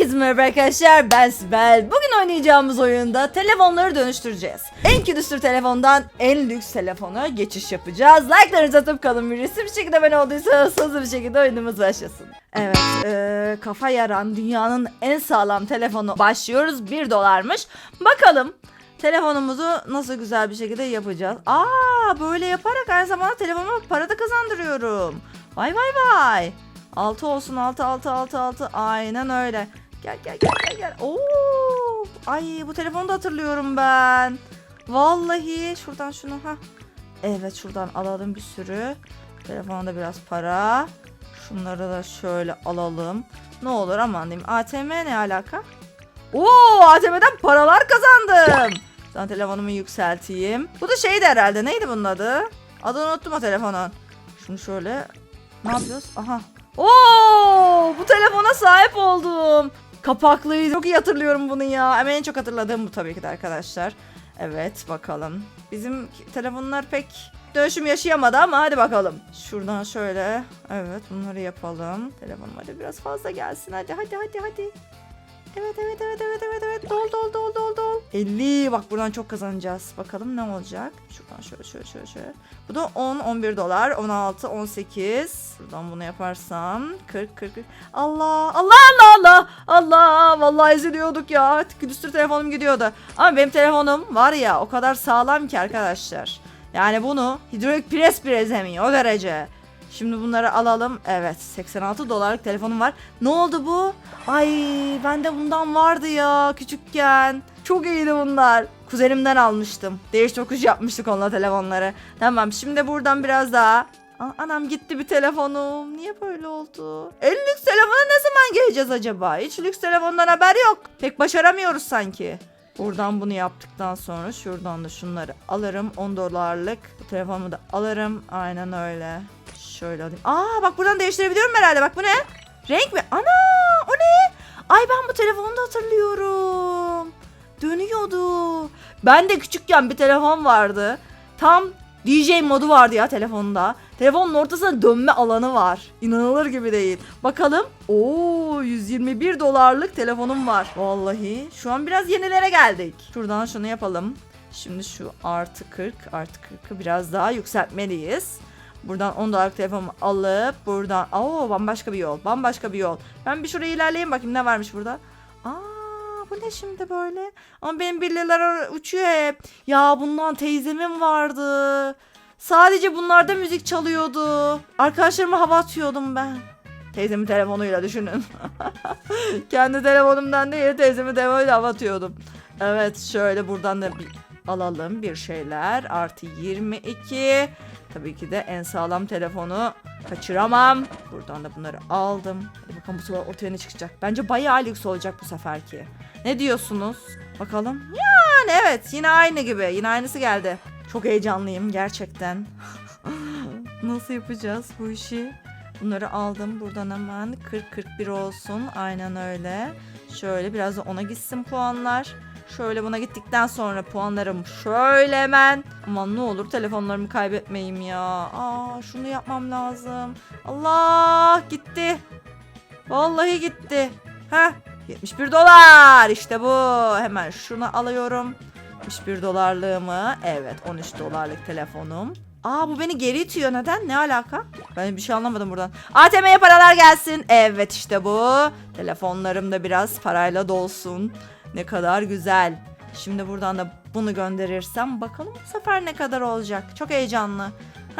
Herkese merhaba arkadaşlar ben Sibel. Bugün oynayacağımız oyunda telefonları dönüştüreceğiz. En külüstür telefondan en lüks telefona geçiş yapacağız. Like'larınızı atıp kalın birisi bir şekilde ben olduysanız hızlı bir şekilde oyunumuz başlasın. Evet eee, kafa yaran dünyanın en sağlam telefonu başlıyoruz 1 dolarmış. Bakalım telefonumuzu nasıl güzel bir şekilde yapacağız. Aa böyle yaparak aynı zamanda telefonuma para da kazandırıyorum. Vay vay vay. 6 olsun 6 6 6 6 aynen öyle. Gel gel gel gel gel. Oo! Ay bu telefonu da hatırlıyorum ben. Vallahi şuradan şunu ha. Evet şuradan alalım bir sürü. Telefonda biraz para. Şunları da şöyle alalım. Ne olur aman diyeyim. ATM ne alaka? Oo ATM'den paralar kazandım. Ben telefonumu yükselteyim. Bu da şeydi herhalde. Neydi bunun adı? Adını unuttum o telefonun. Şunu şöyle ne yapıyoruz? Aha. Oo, bu telefona sahip oldum. Kapaklıydı. Çok iyi hatırlıyorum bunu ya. Ama en çok hatırladığım bu tabii ki de arkadaşlar. Evet bakalım. Bizim telefonlar pek dönüşüm yaşayamadı ama hadi bakalım. Şuradan şöyle. Evet bunları yapalım. Telefonum hadi biraz fazla gelsin. Hadi hadi hadi hadi. Evet evet evet evet evet evet 50 bak buradan çok kazanacağız. Bakalım ne olacak. Şuradan şöyle şöyle şöyle şöyle. Bu da 10 11 dolar 16 18. Buradan bunu yaparsam 40 40 40. Allah Allah Allah Allah Allah vallahi eziliyorduk ya. Külüstür telefonum gidiyordu. Ama benim telefonum var ya o kadar sağlam ki arkadaşlar. Yani bunu hidrolik pres bile ezemiyor o derece. Şimdi bunları alalım. Evet 86 dolarlık telefonum var. Ne oldu bu? Ay bende bundan vardı ya küçükken. Çok iyiydi bunlar. Kuzenimden almıştım. Değiş tokuş yapmıştık onunla telefonları. Tamam şimdi buradan biraz daha. Aa, anam gitti bir telefonum. Niye böyle oldu? En lüks telefona ne zaman geleceğiz acaba? Hiç lüks telefondan haber yok. Pek başaramıyoruz sanki. Buradan bunu yaptıktan sonra şuradan da şunları alırım. 10 dolarlık. Bu telefonumu da alırım. Aynen öyle. Şöyle alayım. Aa bak buradan değiştirebiliyorum herhalde. Bak bu ne? Renk mi? Ana o ne? Ay ben bu telefonu da hatırlıyorum. Dönüyordu. Ben de küçükken bir telefon vardı. Tam DJ modu vardı ya telefonda. Telefonun ortasında dönme alanı var. İnanılır gibi değil. Bakalım. Oo 121 dolarlık telefonum var. Vallahi. Şu an biraz yenilere geldik. Şuradan şunu yapalım. Şimdi şu artı 40 artı 40'ı biraz daha yükseltmeliyiz. Buradan 10 dolarlık telefonumu alıp buradan Oo bambaşka bir yol. Bambaşka bir yol. Ben bir şuraya ilerleyeyim bakayım ne varmış burada. Bu ne şimdi böyle? Ama benim birileri uçuyor hep. Ya bundan teyzemin vardı. Sadece bunlarda müzik çalıyordu. Arkadaşlarıma hava atıyordum ben. Teyzemin telefonuyla düşünün. Kendi telefonumdan değil teyzemin telefonuyla hava atıyordum. Evet şöyle buradan da bir alalım bir şeyler. Artı 22. Tabii ki de en sağlam telefonu kaçıramam. Buradan da bunları aldım. Hadi bakalım bu sefer ortaya ne çıkacak. Bence bayağı lüks olacak bu seferki. Ne diyorsunuz? Bakalım. Yani evet yine aynı gibi. Yine aynısı geldi. Çok heyecanlıyım gerçekten. Nasıl yapacağız bu işi? Bunları aldım buradan hemen 40-41 olsun. Aynen öyle. Şöyle biraz da ona gitsin puanlar. Şöyle buna gittikten sonra puanlarım şöyle hemen. Aman ne olur telefonlarımı kaybetmeyeyim ya. Aa şunu yapmam lazım. Allah gitti. Vallahi gitti. Heh 71 dolar işte bu. Hemen şunu alıyorum. 71 dolarlığımı. Evet 13 dolarlık telefonum. Aa bu beni geri itiyor. Neden? Ne alaka? Ben bir şey anlamadım buradan. ATM'ye paralar gelsin. Evet işte bu. Telefonlarım da biraz parayla dolsun. Ne kadar güzel. Şimdi buradan da bunu gönderirsem bakalım bu sefer ne kadar olacak. Çok heyecanlı.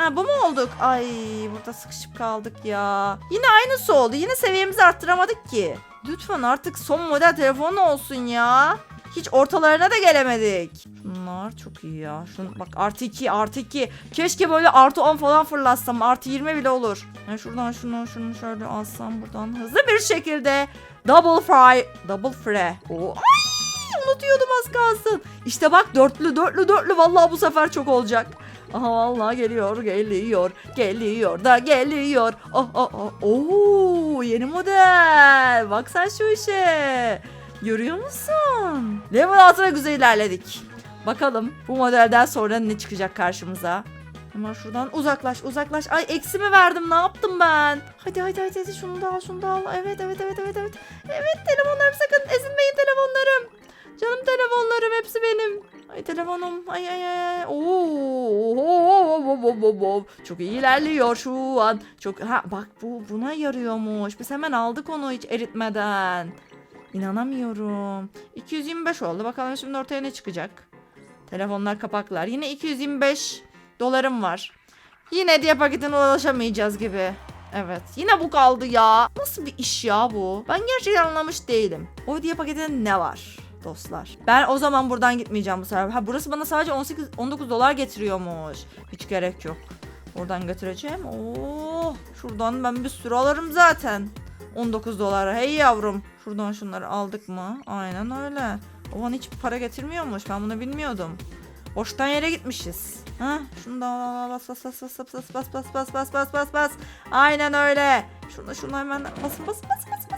Ha bu mu olduk? Ay burada sıkışıp kaldık ya. Yine aynısı oldu. Yine seviyemizi arttıramadık ki. Lütfen artık son model telefon olsun ya. Hiç ortalarına da gelemedik. Bunlar çok iyi ya. Şunu bak artı 2 artı 2. Keşke böyle artı 10 falan fırlatsam. Artı 20 bile olur. Ben şuradan şunu şunu şöyle alsam buradan hızlı bir şekilde. Double fry. Double fry. Ay unutuyordum az kalsın. İşte bak dörtlü dörtlü dörtlü. Vallahi bu sefer çok olacak. Aha vallahi geliyor, geliyor, geliyor da geliyor. Oh oh oh. Oo, yeni model. Bak sen şu işe. Görüyor musun? Level altına güzel ilerledik. Bakalım bu modelden sonra ne çıkacak karşımıza. Hemen şuradan uzaklaş uzaklaş. Ay eksi mi verdim ne yaptım ben? Hadi hadi hadi, hadi. şunu da al şunu da al. Evet evet evet evet evet. Evet telefonlarım sakın ezilmeyin telefonlarım. Canım telefonlarım hepsi benim. Ay telefonum. Ay ay ay. Oo, oo, oo, oo, oo, oo. Çok iyi ilerliyor şu an. Çok ha bak bu buna yarıyormuş. Biz hemen aldık onu hiç eritmeden. İnanamıyorum. 225 oldu. Bakalım şimdi ortaya ne çıkacak? Telefonlar kapaklar. Yine 225 dolarım var. Yine hediye paketine ulaşamayacağız gibi. Evet. Yine bu kaldı ya. Nasıl bir iş ya bu? Ben gerçekten anlamış değilim. O hediye paketinde ne var? Dostlar. Ben o zaman buradan gitmeyeceğim bu sefer. Ha burası bana sadece 18 19 dolar getiriyormuş. Hiç gerek yok. Oradan götüreceğim. Oo, şuradan ben bir sürü alırım zaten. 19 dolara. Hey yavrum. Şuradan şunları aldık mı? Aynen öyle. O an hiç para getirmiyormuş. Ben bunu bilmiyordum. Boştan yere gitmişiz. Ha? Şunu da al, al, bas bas bas bas bas bas bas bas bas bas bas bas bas. Aynen öyle. Şunu şunu hemen basın basın basın basın.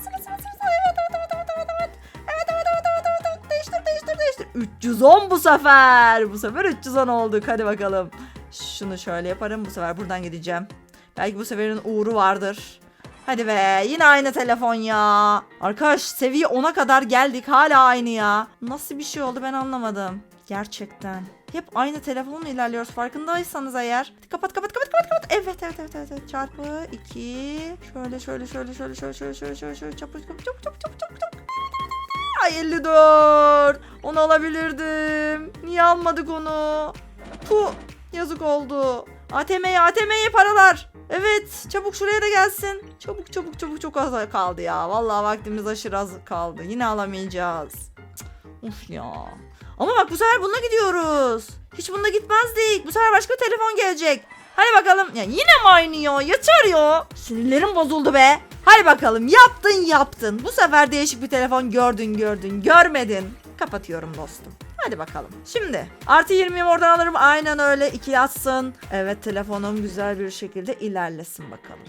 310 bu sefer. Bu sefer 310 olduk. Hadi bakalım. Şunu şöyle yaparım bu sefer buradan gideceğim. Belki bu seferin uğru vardır. Hadi be yine aynı telefon ya. Arkadaş seviye 10'a kadar geldik hala aynı ya. Nasıl bir şey oldu ben anlamadım. Gerçekten. Hep aynı telefonla ilerliyoruz farkındaysanız eğer. Kapat kapat kapat kapat kapat. Evet evet evet evet. evet. Çarpı 2. Şöyle şöyle şöyle şöyle şöyle şöyle şöyle şöyle şöyle çabuk çabuk çabuk çabuk çabuk çabuk. Ay 54. Onu alabilirdim. Niye almadık onu? Puh. Yazık oldu. ATM'ye ATM'ye paralar. Evet çabuk şuraya da gelsin. Çabuk çabuk çabuk çok az kaldı ya. Vallahi vaktimiz aşırı az kaldı. Yine alamayacağız. Uf ya. Ama bak bu sefer bununla gidiyoruz. Hiç bununla gitmezdik. Bu sefer başka telefon gelecek. Hadi bakalım. Ya yine mi aynı ya? Yeter ya. Sinirlerim bozuldu be. Hadi bakalım yaptın yaptın. Bu sefer değişik bir telefon gördün gördün görmedin. Kapatıyorum dostum. Hadi bakalım. Şimdi artı 20'yi oradan alırım. Aynen öyle. iki yatsın. Evet telefonum güzel bir şekilde ilerlesin bakalım.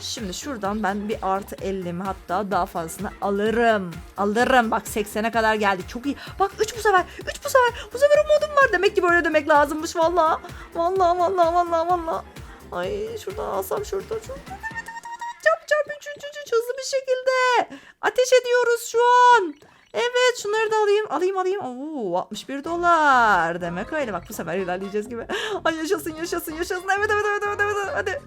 Şimdi şuradan ben bir artı 50'mi hatta daha fazlasını alırım. Alırım. Bak 80'e kadar geldik. Çok iyi. Bak 3 bu sefer. 3 bu sefer. Bu sefer umudum var. Demek ki böyle demek lazımmış valla. Valla valla valla valla. Ay şuradan alsam şuradan şuradan. Alayım. Alayım. Oo 61 dolar. Demek öyle bak bu sefer ilerleyeceğiz gibi. Ay yaşasın yaşasın yaşasın. Evet evet evet evet evet. Hadi.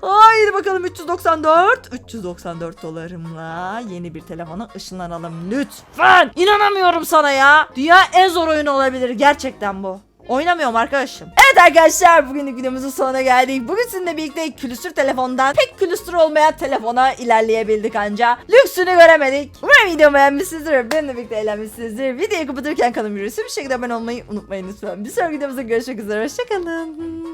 Haydi bakalım 394. 394 dolarımla yeni bir telefona ışınlanalım lütfen. İnanamıyorum sana ya. Dünya en zor oyunu olabilir gerçekten bu. Oynamıyorum arkadaşım. Evet arkadaşlar bugünlük videomuzun sonuna geldik. Bugün sizinle birlikte külüstür telefondan pek külüstür olmayan telefona ilerleyebildik anca. Lüksünü göremedik. Umarım videomu beğenmişsinizdir. Benimle birlikte eğlenmişsinizdir. Videoyu kapatırken kanalımı bir şekilde abone olmayı unutmayın lütfen. Bir sonraki videomuzda görüşmek üzere. Hoşçakalın.